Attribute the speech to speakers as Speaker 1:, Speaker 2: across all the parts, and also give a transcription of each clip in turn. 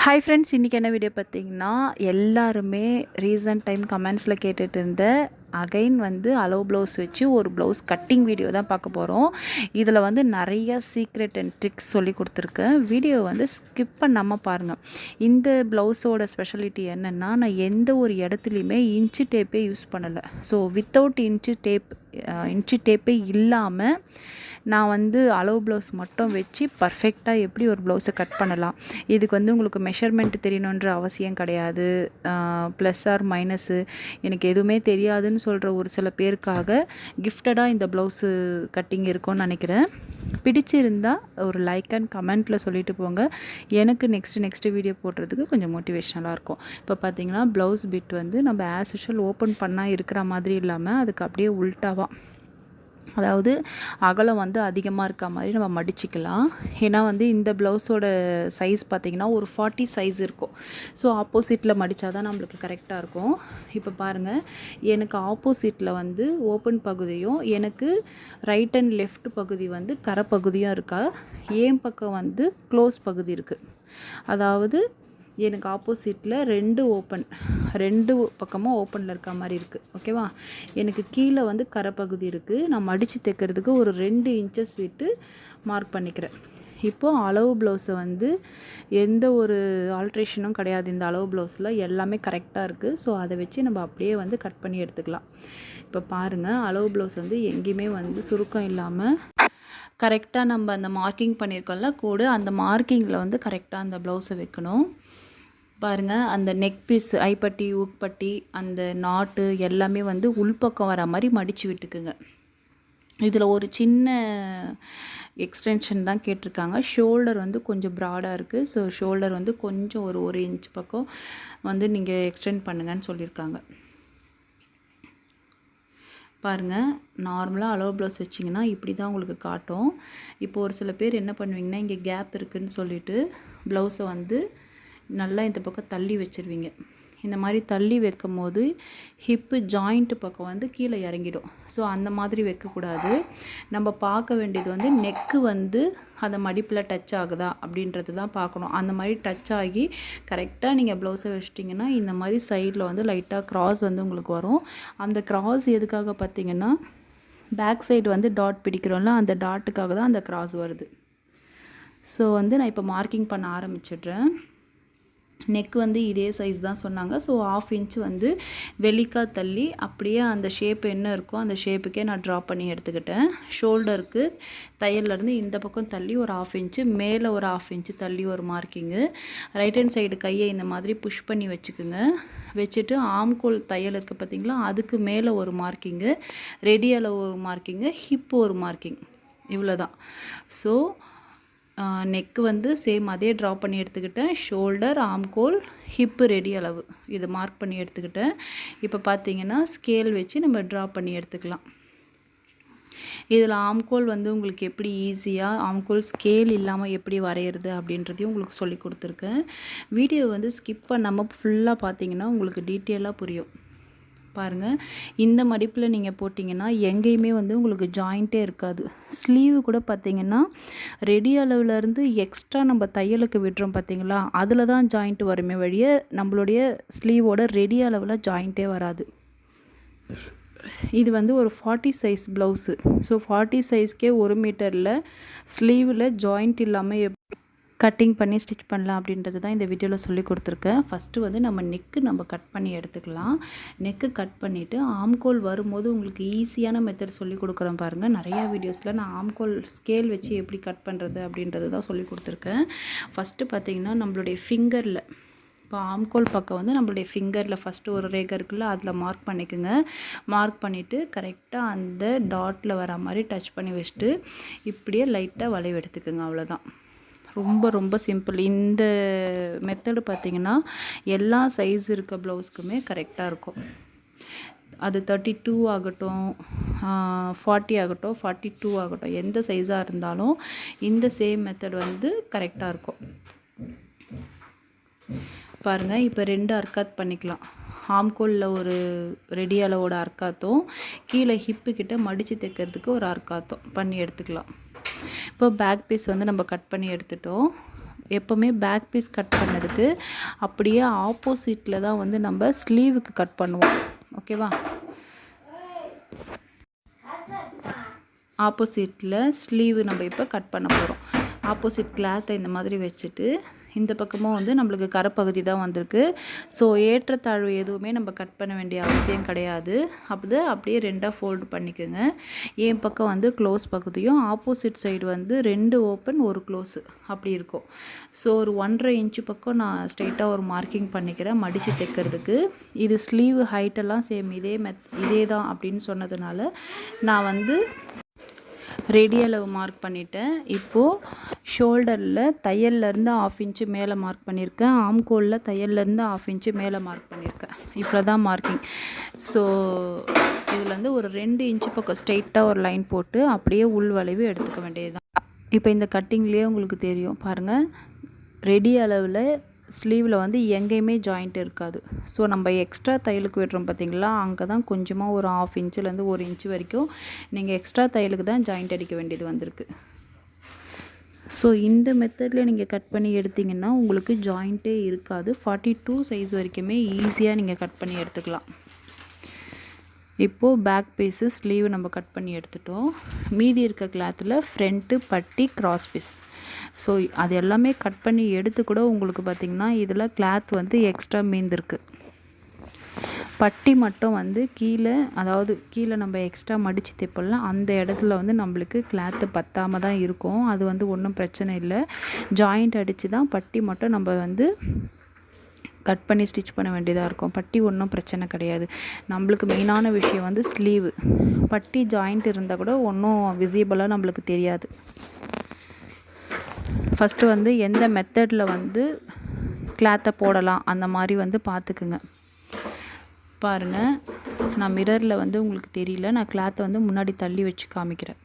Speaker 1: Hi friends இன்றைக்கி என்ன video பார்த்தீங்கன்னா எல்லாருமே ரீசன்ட் டைம் கமெண்ட்ஸில் கேட்டுட்டு இருந்த அகைன் வந்து அலோ ப்ளவுஸ் வச்சு ஒரு ப்ளவுஸ் கட்டிங் வீடியோ தான் பார்க்க போகிறோம் இதில் வந்து நிறைய சீக்ரெட் அண்ட் ட்ரிக்ஸ் சொல்லி கொடுத்துருக்கேன். வீடியோ வந்து ஸ்கிப் பண்ணாமல் பாருங்கள் இந்த ப்ளவுஸோட ஸ்பெஷலிட்டி என்னென்னா நான் எந்த ஒரு இடத்துலையுமே இன்ச்சு டேப்பே யூஸ் பண்ணலை. So without inch tape inch டேப்பே இல்லாமல் நான் வந்து அளவு ப்ளவுஸ் மட்டும் வச்சு பர்ஃபெக்டாக எப்படி ஒரு ப்ளவுஸை கட் பண்ணலாம்? இதுக்கு வந்து உங்களுக்கு மெஷர்மெண்ட் தெரியணுன்ற அவசியம் கிடையாது. ப்ளஸ் ஆர் மைனஸு எனக்கு எதுவுமே தெரியாதுன்னு சொல்கிற ஒரு சில பேருக்காக கிஃப்டடாக இந்த ப்ளவுஸு கட்டிங் இருக்கும்னு நினைக்கிறேன். பிடிச்சிருந்தால் ஒரு லைக் அண்ட் கமெண்ட்டில் சொல்லிட்டு போங்க. எனக்கு நெக்ஸ்ட்டு நெக்ஸ்ட்டு வீடியோ போடுறதுக்கு கொஞ்சம் மோட்டிவேஷ்னலாக இருக்கும். இப்போ பார்த்தீங்கன்னா ப்ளவுஸ் பிட் வந்து நம்ம ஆஸ் யூஷுவல் ஓப்பன் பண்ணால் இருக்கிற மாதிரி இல்லாமல் அதுக்கு அப்படியே உல்ட்டாவாக அதாவது அகலம் வந்து அதிகமாக இருக்க மாதிரி நம்ம மடிச்சிக்கலாம். ஏன்னா வந்து இந்த ப்ளவுஸோட சைஸ் பார்த்திங்கன்னா ஒரு ஃபார்ட்டி சைஸ் இருக்கும். ஸோ ஆப்போசிட்டில் மடித்தா தான் நம்மளுக்கு கரெக்டாக இருக்கும். இப்போ பாருங்கள் எனக்கு ஆப்போசிட்டில் வந்து ஓப்பன் பகுதியும் எனக்கு ரைட் அண்ட் லெஃப்ட் பகுதி வந்து கரை பகுதியும் இருக்கா? ஏன் பக்கம் வந்து க்ளோஸ் பகுதி இருக்குது அதாவது எனக்கு ஆப்போசிட்டில் ரெண்டு ஓப்பன் ரெண்டு பக்கமும் ஓப்பனில் இருக்க மாதிரி இருக்குது ஓகேவா எனக்கு கீழே வந்து கரைப்பகுதி இருக்குது நான் மடித்து தைக்கிறதுக்கு ஒரு ரெண்டு இன்ச்சஸ் விட்டு மார்க் பண்ணிக்கிறேன். இப்போது அளவு ப்ளவுஸை வந்து எந்த ஒரு ஆல்ட்ரேஷனும் கிடையாது. இந்த அளவு ப்ளவுஸில் எல்லாமே கரெக்டாக இருக்குது ஸோ அதை வச்சு நம்ம அப்படியே வந்து கட் பண்ணி எடுத்துக்கலாம். இப்போ பாருங்கள் அளவு ப்ளவுஸ் வந்து எங்கேயுமே வந்து சுருக்கம் இல்லாமல் கரெக்டாக நம்ம அந்த மார்க்கிங் பண்ணியிருக்கோம்ல கூட அந்த மார்க்கிங்கில் வந்து கரெக்டாக அந்த ப்ளவுஸை வைக்கணும். பாருங்கள் அந்த நெக் பீஸ் ஐப்பட்டி ஊக்பட்டி அந்த நாட்டு எல்லாமே வந்து உள்பக்கம் வர மாதிரி மடித்து விட்டுக்குங்க. இதில் ஒரு சின்ன எக்ஸ்டென்ஷன் தான் கேட்டிருக்காங்க. ஷோல்டர் வந்து கொஞ்சம் ப்ராடாக இருக்குது ஸோ ஷோல்டர் வந்து கொஞ்சம் ஒரு ஒரு இன்ச் பக்கம் வந்து நீங்கள் எக்ஸ்டெண்ட் பண்ணுங்கன்னு சொல்லியிருக்காங்க. பாருங்கள் நார்மலாக அலோ ப்ளவுஸ் வச்சிங்கன்னா இப்படி தான் உங்களுக்கு காட்டும். இப்போ ஒரு சில பேர் என்ன பண்ணுவீங்கன்னா இங்கே கேப் இருக்குதுன்னு சொல்லிவிட்டு ப்ளவுஸை வந்து நல்லா இந்த பக்கம் தள்ளி வச்சுருவீங்க. இந்த மாதிரி தள்ளி வைக்கும் போது ஹிப்பு ஜாயிண்ட்டு பக்கம் வந்து கீழே இறங்கிடும். ஸோ அந்த மாதிரி வைக்கக்கூடாது. நம்ம பார்க்க வேண்டியது வந்து நெக்கு வந்து அந்த மடிப்பில் டச் ஆகுதா அப்படின்றது தான் பார்க்கணும். அந்த மாதிரி டச் ஆகி கரெக்டாக நீங்கள் ப்ளவுஸை வச்சிட்டிங்கன்னா இந்த மாதிரி சைடில் வந்து லைட்டாக க்ராஸ் வந்து உங்களுக்கு வரும். அந்த க்ராஸ் எதுக்காக பார்த்தீங்கன்னா பேக் சைடு வந்து டாட் பிடிக்கிறோம்ல அந்த டாட்டுக்காக தான் அந்த க்ராஸ் வருது. ஸோ வந்து நான் இப்போ மார்க்கிங் பண்ண ஆரம்பிச்சிடுறேன். நெக் வந்து இதே சைஸ் தான் சொன்னாங்க. ஸோ ஆஃப் இன்ச் வந்து வெளிக்கா தள்ளி அப்படியே அந்த ஷேப் என்ன இருக்கோ அந்த ஷேப்புக்கே நான் ட்ரா பண்ணி எடுத்துக்கிட்டேன். ஷோல்டருக்கு தையல்லேருந்து இந்த பக்கம் தள்ளி ஒரு ஆஃப் இன்ச்சு மேலே ஒரு ஆஃப் இன்ச்சு தள்ளி ஒரு மார்க்கிங்கு ரைட் ஹேண்ட் சைடு கையை இந்த மாதிரி புஷ் பண்ணி வச்சுக்குங்க. வச்சுட்டு ஆம்கோல் தையல் இருக்குது பார்த்திங்களா? அதுக்கு மேலே ஒரு மார்க்கிங்கு ரெடி அளவு ஒரு மார்க்கிங்கு ஹிப் ஒரு மார்க்கிங் இவ்வளோ தான் ஸோ நெக்கு வந்து சேம் அதே ட்ரா பண்ணி எடுத்துக்கிட்டேன். ஷோல்டர் ஆம்கோல் ஹிப்பு ரெடி அளவு. இதை மார்க் பண்ணி எடுத்துக்கிட்டேன். இப்போ பார்த்தீங்கன்னா ஸ்கேல் வச்சு நம்ம ட்ரா பண்ணி எடுத்துக்கலாம். இதில் ஆம்கோல் வந்து உங்களுக்கு எப்படி ஈஸியாக ஆம்கோல் ஸ்கேல் இல்லாமல் எப்படி வரைகிறது அப்படின்றதையும் உங்களுக்கு சொல்லி கொடுத்துருக்கேன். வீடியோ வந்து ஸ்கிப் பண்ணாமல் ஃபுல்லாக பார்த்தீங்கன்னா உங்களுக்கு டீட்டெயிலாக புரியும். பாருங்கள் இந்த மடிப்பில் நீங்கள் போட்டிங்கன்னா எங்கேயுமே வந்து உங்களுக்கு ஜாயிண்ட்டே இருக்காது. ஸ்லீவு கூட பார்த்திங்கன்னா ரெடி அளவுலேருந்து எக்ஸ்ட்ரா நம்ம தையலுக்கு விடுறோம் பார்த்திங்களா அதில் தான் ஜாயிண்ட் வருமே வழிய நம்மளுடைய ஸ்லீவோட ரெடி அளவில் ஜாயிண்ட்டே வராது. இது வந்து ஒரு forty size blouse so forty சைஸ்க்கே ஒரு மீட்டரில் ஸ்லீவில் ஜாயிண்ட் இல்லாமல் கட்டிங் பண்ணி ஸ்டிச் பண்ணலாம் அப்படின்றது தான் இந்த வீடியோவில் சொல்லி கொடுத்துருக்கேன் ஃபஸ்ட்டு வந்து நம்ம நெக்கு நம்ம கட் பண்ணி எடுத்துக்கலாம். நெக்கு கட் பண்ணிவிட்டு ஆம்கோல் வரும்போது உங்களுக்கு ஈஸியான மெத்தட் சொல்லி கொடுக்குறேன் பாருங்கள் நிறையா வீடியோஸில் நான் ஆம்கோல் ஸ்கேல் வச்சு எப்படி கட் பண்ணுறது அப்படின்றது தான் சொல்லி கொடுத்துருக்கேன் ஃபஸ்ட்டு பார்த்திங்கன்னா நம்மளுடைய ஃபிங்கரில் இப்போ ஆம்கோல் பக்கம் வந்து நம்மளுடைய ஃபிங்கரில் ஃபஸ்ட்டு ஒரு ரேகை இருக்குல்ல அதில் மார்க் பண்ணிக்கோங்க. மார்க் பண்ணிவிட்டு கரெக்டாக அந்த டாட்டில் வர மாதிரி டச் பண்ணி வச்சுட்டு இப்படியே லைட்டாக வளைவு எடுத்துக்கோங்க அவ்வளோதான் ரொம்ப ரொம்ப சிம்பிள் இந்த மெத்தடு பார்த்திங்கன்னா எல்லா சைஸ் இருக்க ப்ளவுஸ்க்குமே கரெக்டாக இருக்கும். அது தேர்ட்டி டூ ஆகட்டும் ஃபார்ட்டி ஆகட்டும் ஃபார்ட்டி டூ ஆகட்டும் எந்த சைஸாக இருந்தாலும் இந்த சேம் மெத்தட் வந்து கரெக்டாக இருக்கும். பாருங்கள் இப்போ ரெண்டு அர்க்காத் பண்ணிக்கலாம். ஹாம்கோலில் ஒரு ரெடி அளவோட அர்க்காத்தும் கீழே ஹிப்பு கிட்ட மடித்து தைக்கிறதுக்கு ஒரு அர்க்காத்தும் பண்ணி எடுத்துக்கலாம். இப்போ பேக் பீஸ் வந்து நம்ம கட் பண்ணி எடுத்துட்டோம். எப்போவுமே பேக் பீஸ் கட் பண்ணதுக்கு அப்படியே ஆப்போசிட்டில் தான் வந்து நம்ம ஸ்லீவுக்கு கட் பண்ணுவோம். ஓகேவா ஆப்போசிட்டில் ஸ்லீவு நம்ம இப்போ கட் பண்ண போகிறோம் ஆப்போசிட் கிளாத்தை இந்த மாதிரி வச்சுட்டு இந்த பக்கமும் வந்து நம்மளுக்கு கரைப்பகுதி தான் வந்திருக்கு. ஸோ ஏற்றத்தாழ்வு எதுவுமே நம்ம கட் பண்ண வேண்டிய அவசியம் கிடையாது. அப்போ அப்படியே ரெண்டாக ஃபோல்டு பண்ணிக்கோங்க. என் பக்கம் வந்து க்ளோஸ் பகுதியும் ஆப்போசிட் சைடு வந்து ரெண்டு ஓப்பன் ஒரு க்ளோஸு அப்படி இருக்கும். ஸோ ஒரு ஒன்றரை இன்ச்சு பக்கம் நான் ஸ்ட்ரெயிட்டாக ஒரு மார்க்கிங் பண்ணிக்கிறேன் மடித்து தைக்கிறதுக்கு. இது ஸ்லீவ் ஹைட்டெல்லாம் சேம் இதே மெத் இதே தான் அப்படின்னு சொன்னதுனால நான் வந்து ரெடி அளவு மார்க் பண்ணிட்டேன். இப்போது ஷோல்டரில் தையல்லேருந்து ஆஃப் இன்ச்சு மேலே மார்க் பண்ணியிருக்கேன் ஆம்கோலில் தையல்லேருந்து ஆஃப் இன்ச்சு மேலே மார்க் பண்ணியிருக்கேன் இப்போ தான் மார்க்கிங் ஸோ இதில் வந்து ஒரு ரெண்டு இன்ச்சு பக்கம் ஸ்ட்ரெயிட்டாக ஒரு லைன் போட்டு அப்படியே உள் வளைவு எடுத்துக்க வேண்டியது தான் இப்போ இந்த கட்டிங்லேயே உங்களுக்கு தெரியும். பாருங்கள் ரெடி அளவில் ஸ்லீவில் வந்து எங்கேயுமே ஜாயிண்ட் இருக்காது. ஸோ நம்ம எக்ஸ்ட்ரா தையலுக்கு விடுறோம் பார்த்திங்களா அங்கே தான் கொஞ்சமாக ஒரு ஆஃப் இன்ச்சுலேருந்து ஒரு இன்ச்சு வரைக்கும் நீங்கள் எக்ஸ்ட்ரா தையலுக்கு தான் ஜாயிண்ட் அடிக்க வேண்டியது வந்திருக்கு. ஸோ இந்த மெத்தடில் நீங்கள் கட் பண்ணி எடுத்திங்கன்னா உங்களுக்கு ஜாயிண்ட்டே இருக்காது. ஃபார்ட்டி டூ சைஸ் வரைக்குமே ஈஸியாக நீங்கள் கட் பண்ணி எடுத்துக்கலாம். இப்போது பேக் பீஸு ஸ்லீவ் நம்ம கட் பண்ணி எடுத்துட்டோம். மீதி இருக்க கிளாத்தில் ஃப்ரண்ட்டு பட்டி கிராஸ் பீஸ் ஸோ அது எல்லாமே கட் பண்ணி எடுத்து கூட உங்களுக்கு பார்த்திங்கன்னா இதில் கிளாத் வந்து எக்ஸ்ட்ரா மீந்திருக்கு. பட்டி மட்டும் வந்து கீழே அதாவது கீழே நம்ம எக்ஸ்ட்ரா மடித்து தைப்போம்ல அந்த இடத்துல வந்து நம்மளுக்கு கிளாத்து பத்தாமல் தான் இருக்கும். அது வந்து ஒன்றும் பிரச்சனை இல்லை. ஜாயிண்ட் அடித்து தான் பட்டி மட்டும் நம்ம வந்து கட் பண்ணி ஸ்டிச் பண்ண வேண்டியதாக இருக்கும். பட்டி ஒன்றும் பிரச்சனை கிடையாது. நம்மளுக்கு மெயினான விஷயம் வந்து ஸ்லீவு பட்டி ஜாயிண்ட் இருந்தால் கூட ஒன்றும் விசிபிளாக நம்மளுக்கு தெரியாது. ஃபஸ்ட்டு வந்து எந்த மெத்தடில் வந்து கிளாத்தை போடலாம். அந்த மாதிரி வந்து பார்த்துக்குங்க பாருங்கள் நான் மிரரில் வந்து உங்களுக்கு தெரியல. நான் கிளாத்தை வந்து முன்னாடி தள்ளி வச்சு காமிக்கிறேன்.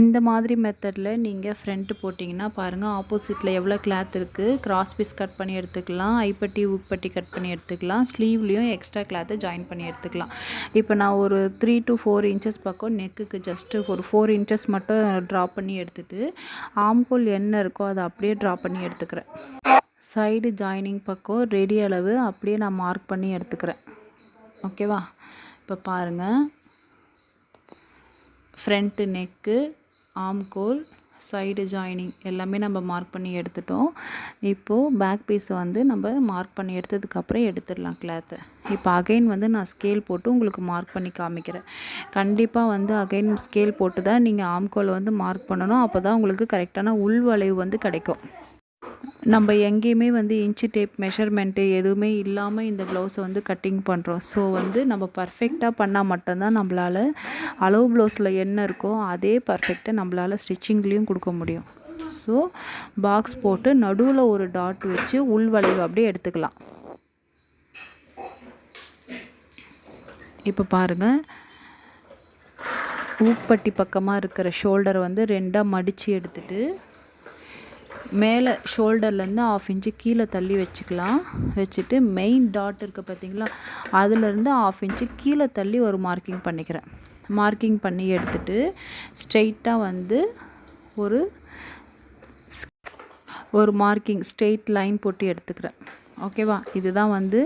Speaker 1: இந்த மாதிரி மெத்தடில் நீங்கள் ஃப்ரண்ட்டு போட்டிங்கன்னா பாருங்கள் ஆப்போசிட்டில் எவ்வளோ கிளாத் இருக்குது கிராஸ் பீஸ் கட் பண்ணி எடுத்துக்கலாம். ஐப்பட்டி உப்பட்டி கட் பண்ணி எடுத்துக்கலாம். ஸ்லீவ்லேயும் எக்ஸ்ட்ரா கிளாத்தை ஜாயின் பண்ணி எடுத்துக்கலாம். இப்போ நான் ஒரு த்ரீ டு ஃபோர் இன்ச்சஸ் பக்கம் நெக்குக்கு ஜஸ்ட்டு ஒரு ஃபோர் இன்ச்சஸ் மட்டும் ட்ரா பண்ணி எடுத்துகிட்டு ஆம்கோல் என்ன இருக்கோ அதை அப்படியே ட்ரா பண்ணி எடுத்துக்கிறேன். சைடு ஜாயினிங் பக்கம் ரெடி அளவு அப்படியே நான் மார்க் பண்ணி எடுத்துக்கிறேன். ஓகேவா இப்போ பாருங்கள் ஃப்ரண்ட்டு நெக்கு ஆம்கோல் சைடு ஜாயினிங் எல்லாமே நம்ம மார்க் பண்ணி எடுத்துட்டோம். இப்போது பேக் பீஸை வந்து நம்ம மார்க் பண்ணி எடுத்ததுக்கப்புறம் எடுத்துடலாம் கிளாத்தை இப்போ அகைன் வந்து நான் ஸ்கேல் போட்டு உங்களுக்கு மார்க் பண்ணி காமிக்கிறேன். கண்டிப்பாக வந்து அகைன் ஸ்கேல் போட்டு தான் நீங்கள் ஆம்கோலை வந்து மார்க் பண்ணணும். அப்போ தான் உங்களுக்கு கரெக்டான உள்வளைவு வந்து கிடைக்கும். நம்ம எங்கேயுமே வந்து இன்ச்சு டேப் மெஷர்மெண்ட்டு எதுவுமே இல்லாமல் இந்த ப்ளவுஸை வந்து கட்டிங் பண்ணுறோம் ஸோ வந்து நம்ம பர்ஃபெக்டாக பண்ணால் மட்டும்தான் நம்மளால் அளவு ப்ளவுஸில் என்ன இருக்கோ அதே பர்ஃபெக்டாக நம்மளால் ஸ்டிச்சிங்லேயும் கொடுக்க முடியும். ஸோ பாக்ஸ் போட்டு நடுவில் ஒரு டாட் வச்சு உள் வளைவு அப்படியே எடுத்துக்கலாம். இப்போ பாருங்கள் ஊப்பட்டி பக்கமாக இருக்கிற ஷோல்டரை வந்து ரெண்டாக மடித்து எடுத்துகிட்டு மேலே ஷோல்டர்லேருந்து ஆஃப் இன்ச்சு கீழே தள்ளி வச்சுக்கலாம். வச்சுட்டு மெயின் டாட் இருக்குது பார்த்தீங்களா அதுலேருந்து ஆஃப் இன்ச்சு கீழே தள்ளி ஒரு மார்க்கிங் பண்ணிக்கிறேன். மார்க்கிங் பண்ணி எடுத்துட்டு ஸ்ட்ரெயிட்டாக வந்து ஒரு ஒரு மார்க்கிங் ஸ்ட்ரெயிட் லைன் போட்டு எடுத்துக்கிறேன். ஓகேவா இதுதான் வந்து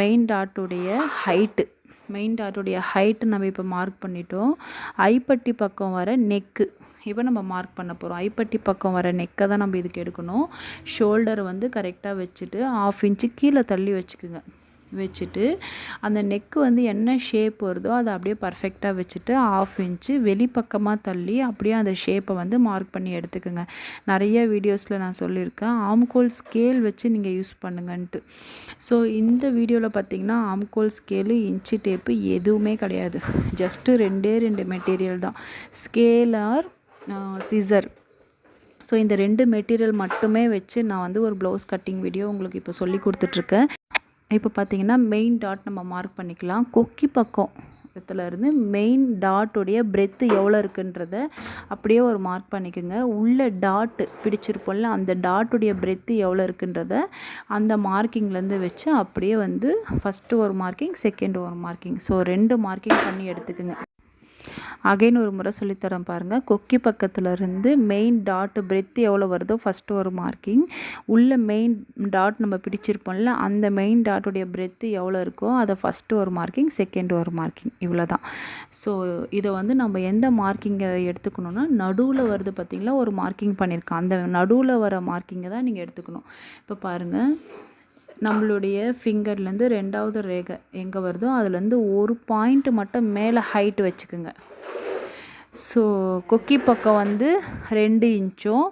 Speaker 1: மெயின் டாட்டுடைய ஹைட்டு மெயின் டாட்டுடைய ஹைட்டு நம்ம இப்போ மார்க் பண்ணிட்டோம். ஐப்பட்டி பக்கம் வர நெக்கு இப்போ நம்ம மார்க் பண்ண போகிறோம் ஐப்பட்டி பக்கம் வர நெக்கை தான் நம்ம இதுக்கு எடுக்கணும். ஷோல்டரை வந்து கரெக்டாக வச்சுட்டு ஆஃப் இன்ச்சு கீழே தள்ளி வச்சுக்குங்க. வச்சுட்டு அந்த நெக்கு வந்து என்ன ஷேப் வருதோ அதை அப்படியே பர்ஃபெக்டாக வச்சுட்டு ஆஃப் இன்ச்சு வெளிப்பக்கமாக தள்ளி அப்படியே அந்த ஷேப்பை வந்து மார்க் பண்ணி எடுத்துக்கோங்க. நிறைய வீடியோஸில் நான் சொல்லியிருக்கேன். ஆம்கோல் ஸ்கேல் வச்சு நீங்கள் யூஸ் பண்ணுங்கன்ட்டு. ஸோ இந்த வீடியோவில் பார்த்தீங்கன்னா ஆம்கோல் ஸ்கேலு இன்ச்சு டேப்பு எதுவுமே கிடையாது. ஜஸ்ட்டு ரெண்டே ரெண்டு மெட்டீரியல் தான். ஸ்கேல் ஆர் சிசர் ஸோ இந்த ரெண்டு மெட்டீரியல் மட்டுமே வச்சு நான் வந்து ஒரு ப்ளவுஸ் கட்டிங் வீடியோ உங்களுக்கு இப்போ சொல்லி கொடுத்துட்ருக்கேன். இப்போ பார்த்தீங்கன்னா மெயின் டாட் நம்ம மார்க் பண்ணிக்கலாம். கொக்கி பக்கம் இருந்து மெயின் டாட்டுடைய பிரெத்து எவ்வளோ இருக்குன்றத அப்படியே ஒரு மார்க் பண்ணிக்கோங்க. உள்ள டாட்டு பிடிச்சிருப்போம்ல அந்த டாட்டுடைய பிரெத்து எவ்வளோ இருக்குன்றத அந்த மார்க்கிங்லேருந்து வச்சு அப்படியே வந்து ஃபஸ்ட்டு ஒரு மார்க்கிங் செகண்ட் ஒரு மார்க்கிங் ஸோ ரெண்டு மார்க்கிங் பண்ணி எடுத்துக்கோங்க. அகைன் ஒரு முறை சொல்லித்தரேன் பாருங்கள் கொக்கி பக்கத்தில் இருந்து மெயின் டாட் பிரெத் எவ்வளோ வருதோ ஃபஸ்ட்டு ஒரு மார்க்கிங் உள்ள மெயின் டாட் நம்ம பிடிச்சிருப்போம்ல அந்த மெயின் டாட்டுடைய பிரெத்து எவ்வளோ இருக்கோ அதை ஃபஸ்ட்டு ஒரு மார்க்கிங் செகண்ட் ஒரு மார்க்கிங் இவ்வளோ தான் ஸோ இதை வந்து நம்ம எந்த மார்க்கிங்கை எடுத்துக்கணும்னா நடுவில் வருது பார்த்திங்களா ஒரு மார்க்கிங் பண்ணியிருக்கேன் அந்த நடுவில் வர மார்க்கிங்கை தான் நீங்கள் எடுத்துக்கணும். இப்போ பாருங்கள் நம்மளுடைய ஃபிங்கர்லேருந்து ரெண்டாவது ரேகை எங்கே வருதோ அதுலேருந்து ஒரு பாயிண்ட்டு மட்டும் மேலே ஹைட் வச்சுக்கோங்க. ஸோ கொக்கி பக்கம் வந்து ரெண்டு இன்ச்சும்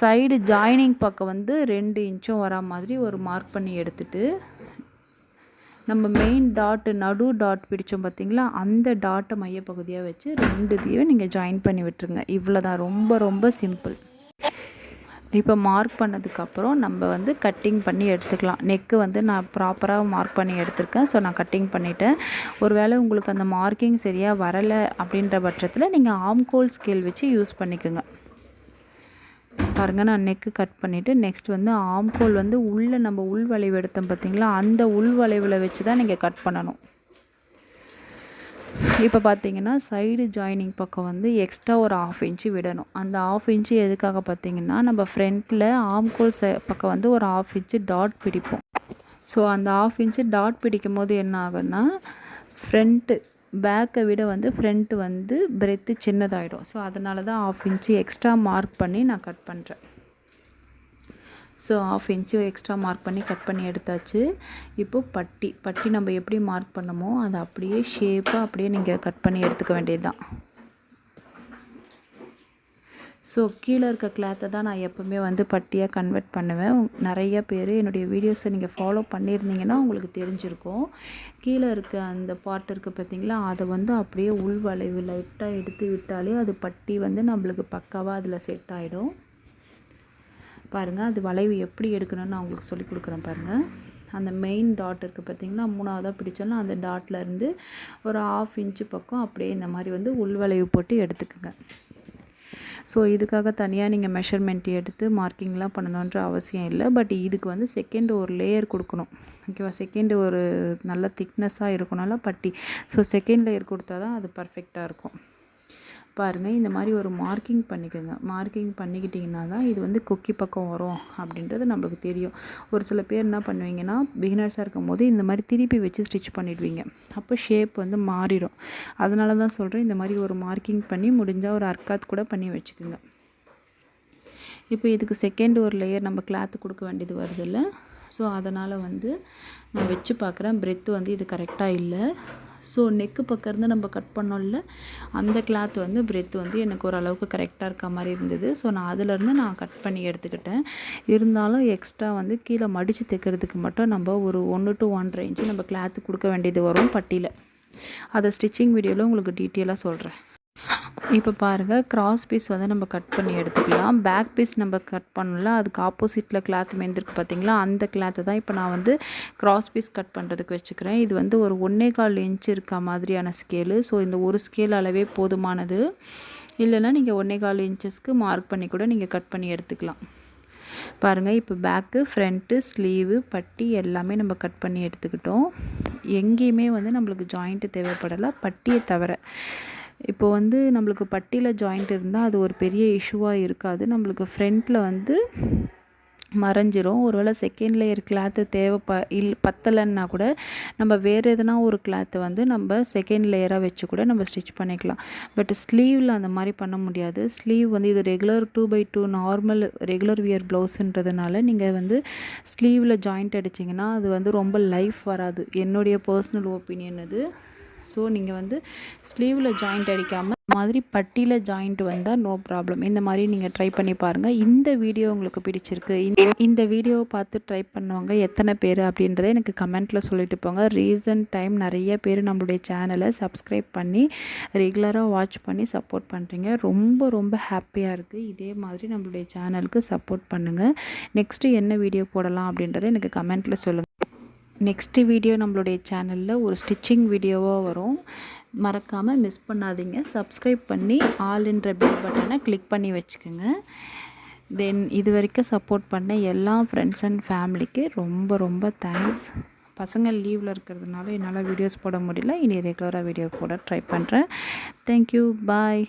Speaker 1: சைடு ஜாயினிங் பக்கம் வந்து ரெண்டு இன்ச்சும் வரா மாதிரி ஒரு மார்க் பண்ணி எடுத்துட்டு நம்ம மெயின் டாட்டு நடு டாட் பிடிச்சோம் பார்த்தீங்களா அந்த டாட்டை மையப்பகுதியாக வச்சு ரெண்டு இதையும் நீங்கள் ஜாயின் பண்ணி விட்டுருங்க. இவ்வளோ தான் ரொம்ப ரொம்ப சிம்பிள் இப்போ மார்க் பண்ணதுக்கப்புறம் நம்ம வந்து கட்டிங் பண்ணி எடுத்துக்கலாம். நெக்கு வந்து நான் ப்ராப்பராக மார்க் பண்ணி எடுத்திருக்கேன். ஸோ நான் கட்டிங் பண்ணிவிட்டேன் ஒருவேளை உங்களுக்கு அந்த மார்க்கிங் சரியாக வரலை அப்படின்ற பட்சத்தில் நீங்கள் ஆம்கோல் ஸ்கேல் வச்சு யூஸ் பண்ணிக்கோங்க. பாருங்கள் நான் நெக்கு கட் பண்ணிவிட்டு நெக்ஸ்ட் வந்து ஆம்கோல் வந்து உள்ளே நம்ம உள் வளைவு எடுத்தோம் பார்த்தீங்களா அந்த உள் வளைவில் வச்சு தான் நீங்கள் கட் பண்ணணும். இப்போ பார்த்தீங்கன்னா சைடு ஜாயினிங் பக்கம் வந்து எக்ஸ்ட்ரா ஒரு ஆஃப் இன்ச்சு விடணும். அந்த ஆஃப் இன்ச்சு எதுக்காக பார்த்தீங்கன்னா நம்ம ஃப்ரண்ட்டில் ஆம்கோல் ச பக்கம் வந்து ஒரு ஆஃப் இன்ச்சு டாட் பிடிப்போம். ஸோ அந்த ஆஃப் இன்ச்சு டாட் பிடிக்கும் போது என்ன ஆகுன்னா ஃப்ரண்ட்டு பேக்கை விட வந்து ஃப்ரண்ட்டு வந்து பிரெத்து சின்னதாகிடும் ஸோ அதனால தான் ஆஃப் இன்ச்சு எக்ஸ்ட்ரா மார்க் பண்ணி நான் கட் பண்ணுறேன் so half inch extra mark பண்ணி கட் பண்ணி எடுத்தாச்சு. இப்போது பட்டி பட்டி நம்ம எப்படி மார்க் பண்ணமோ அதை அப்படியே ஷேப்பாக அப்படியே நீங்கள் கட் பண்ணி எடுத்துக்க வேண்டியது தான் ஸோ கீழே இருக்க கிளாத்தை தான் நான் எப்போவுமே வந்து பட்டியாக கன்வெர்ட் பண்ணுவேன். நிறைய பேர் என்னுடைய வீடியோஸை நீங்கள் ஃபாலோ பண்ணியிருந்தீங்கன்னா உங்களுக்கு தெரிஞ்சிருக்கும். கீழே இருக்க அந்த பார்ட் இருக்குது பார்த்தீங்களா? அதை வந்து அப்படியே உள் வளைவு லைட்டாக எடுத்து விட்டாலே அது பட்டி வந்து நம்மளுக்கு பக்காவாக அதில் செட் ஆகிடும் பாருங்கள் அது வளைவு எப்படி எடுக்கணும்னு நான் உங்களுக்கு சொல்லி கொடுக்குறேன் பாருங்கள் அந்த மெயின் டாட் இருக்குது பார்த்திங்கன்னா மூணாவதாக பிடிச்சோன்னா அந்த டாட்டில் இருந்து ஒரு ஆஃப் இன்ச்சு பக்கம் அப்படியே இந்த மாதிரி வந்து உள்வளைவு போட்டு எடுத்துக்கோங்க. ஸோ இதுக்காக தனியாக நீங்கள் மெஷர்மெண்ட் எடுத்து மார்க்கிங்லாம் பண்ணணுன்ற அவசியம் இல்லை. பட் இதுக்கு வந்து செகண்ட் ஒரு லேயர் கொடுக்கணும். ஓகேவா செகண்ட் ஒரு நல்ல திக்னஸாக இருக்கணும்ல பட்டி. ஸோ செகண்ட் லேயர் கொடுத்தா தான் அது பர்ஃபெக்டாக இருக்கும். பாருங்கள் இந்த மாதிரி ஒரு மார்க்கிங் பண்ணிக்கோங்க. மார்க்கிங் பண்ணிக்கிட்டிங்கன்னா தான் இது வந்து கொக்கி பக்கம் வரும் அப்படின்றது நம்மளுக்கு தெரியும். ஒரு சில பேர் என்ன பண்ணுவீங்கன்னா பிகினர்ஸாக இருக்கும் போது இந்த மாதிரி திருப்பி வச்சு ஸ்டிச் பண்ணிடுவீங்க. அப்போ ஷேப் வந்து மாறிடும். அதனால தான் சொல்கிறேன் இந்த மாதிரி ஒரு மார்க்கிங் பண்ணி முடிஞ்சால் ஒரு அர்க்காத் கூட பண்ணி வச்சுக்கோங்க. இப்போ இதுக்கு செகண்ட் ஒரு லேயர் நம்ம கிளாத்து கொடுக்க வேண்டியது வருதில்ல. ஸோ அதனால் வந்து நான் வச்சு பார்க்குறேன். பிரெத்து வந்து இது கரெக்டாக இல்லை. ஸோ நெக்கு பக்கம் இருந்து நம்ம கட் பண்ணோம்ல அந்த கிளாத் வந்து பிரெத் வந்து எனக்கு ஓரளவுக்கு கரெக்டாக இருக்க மாதிரி இருந்தது. ஸோ நான் அதிலேருந்து நான் கட் பண்ணி எடுத்துக்கிட்டேன். இருந்தாலும் எக்ஸ்ட்ரா வந்து கீழே மடித்து தைக்கிறதுக்கு மட்டும் நம்ம ஒரு ஒன்று டு ஒன் ரேஞ்சு நம்ம கிளாத்து கொடுக்க வேண்டியது வரும் பட்டியில். அதை ஸ்டிச்சிங் வீடியோவில் உங்களுக்கு டீட்டெயிலாக சொல்கிறேன் இப்போ பாருங்கள் கிராஸ் பீஸ் வந்து நம்ம கட் பண்ணி எடுத்துக்கலாம். பேக் பீஸ் நம்ம கட் பண்ணல அதுக்கு ஆப்போசிட்டில் கிளாத் மேந்திருக்கு பார்த்தீங்களா அந்த கிளாத்தை தான் இப்போ நான் வந்து கிராஸ் பீஸ் கட் பண்ணுறதுக்கு வச்சுக்கிறேன். இது வந்து ஒரு ஒன்றே கால் இன்ச் இருக்க மாதிரியான ஸ்கேலு ஸோ இந்த ஒரு ஸ்கேல் அளவே போதுமானது. இல்லைன்னா நீங்கள் ஒன்றே கால் இன்ச்சஸ்க்கு மார்க் பண்ணி கூட நீங்கள் கட் பண்ணி எடுத்துக்கலாம். பாருங்கள் இப்போ பேக்கு ஃப்ரண்ட்டு ஸ்லீவு பட்டி எல்லாமே நம்ம கட் பண்ணி எடுத்துக்கிட்டோம். எங்கேயுமே வந்து நம்மளுக்கு ஜாயிண்ட்டு தேவைப்படலை பட்டியை தவிர. இப்போ வந்து நம்மளுக்கு பட்டியில் ஜாயிண்ட் இருந்தால் அது ஒரு பெரிய இஷ்யூவாக இருக்காது. நம்மளுக்கு ஃப்ரண்ட்டில் வந்து மறைஞ்சிரும். ஒருவேளை செகண்ட் லேயர் கிளாத்து தேவை இல் பத்தலைன்னா கூட நம்ம வேறு எதனா ஒரு கிளாத்தை வந்து நம்ம செகண்ட் லேயராக வச்சு கூட நம்ம ஸ்டிச் பண்ணிக்கலாம். பட் ஸ்லீவில் அந்த மாதிரி பண்ண முடியாது. ஸ்லீவ் வந்து இது regular two by two normal regular wear ப்ளவுஸுன்றதுனால நீங்கள் வந்து ஸ்லீவில் ஜாயிண்ட் அடிச்சிங்கன்னா அது வந்து ரொம்ப லைஃப் வராது. என்னுடைய பர்சனல் ஒப்பீனியன் அது. ஸோ நீங்கள் வந்து ஸ்லீவில் ஜாயிண்ட் அடிக்காமல் மாதிரி பட்டியில் ஜாயிண்ட் வந்தால் நோ ப்ராப்ளம் இந்த மாதிரி நீங்கள் ட்ரை பண்ணி பாருங்கள் இந்த வீடியோ உங்களுக்கு பிடிச்சிருக்கு. இந்த வீடியோவை பார்த்து ட்ரை பண்ணுவாங்க எத்தனை பேர் அப்படின்றத எனக்கு கமெண்ட்டில் சொல்லிட்டு போங்க. ரீசன்ட் டைம் நிறைய பேர் நம்மளுடைய சேனலை சப்ஸ்கிரைப் பண்ணி ரெகுலராக வாட்ச் பண்ணி சப்போர்ட் பண்ணுறீங்க ரொம்ப ரொம்ப ஹாப்பியாக இருக்குது இதே மாதிரி நம்மளுடைய சேனலுக்கு சப்போர்ட் பண்ணுங்கள் நெக்ஸ்ட்டு என்ன வீடியோ போடலாம் அப்படின்றத எனக்கு கமெண்ட்டில் சொல்லுங்கள் நெக்ஸ்ட்டு வீடியோ நம்மளுடைய சேனலில் ஒரு ஸ்டிச்சிங் வீடியோவாக வரும். மறக்காமல் மிஸ் பண்ணாதீங்க. சப்ஸ்கிரைப் பண்ணி ஆல்ன்ற பெல் பட்டனை கிளிக் பண்ணி வச்சுக்கோங்க. தென் இது வரைக்கும் சப்போர்ட் பண்ண எல்லா ஃப்ரெண்ட்ஸ் அண்ட் ஃபேமிலிக்கு ரொம்ப ரொம்ப தேங்க்ஸ் பசங்க லீவில் இருக்கிறதுனால என்னால் வீடியோஸ் போட முடியல. இனி ரெகுலராக வீடியோ போட ட்ரை பண்ணுறேன் தேங்க்யூ பாய்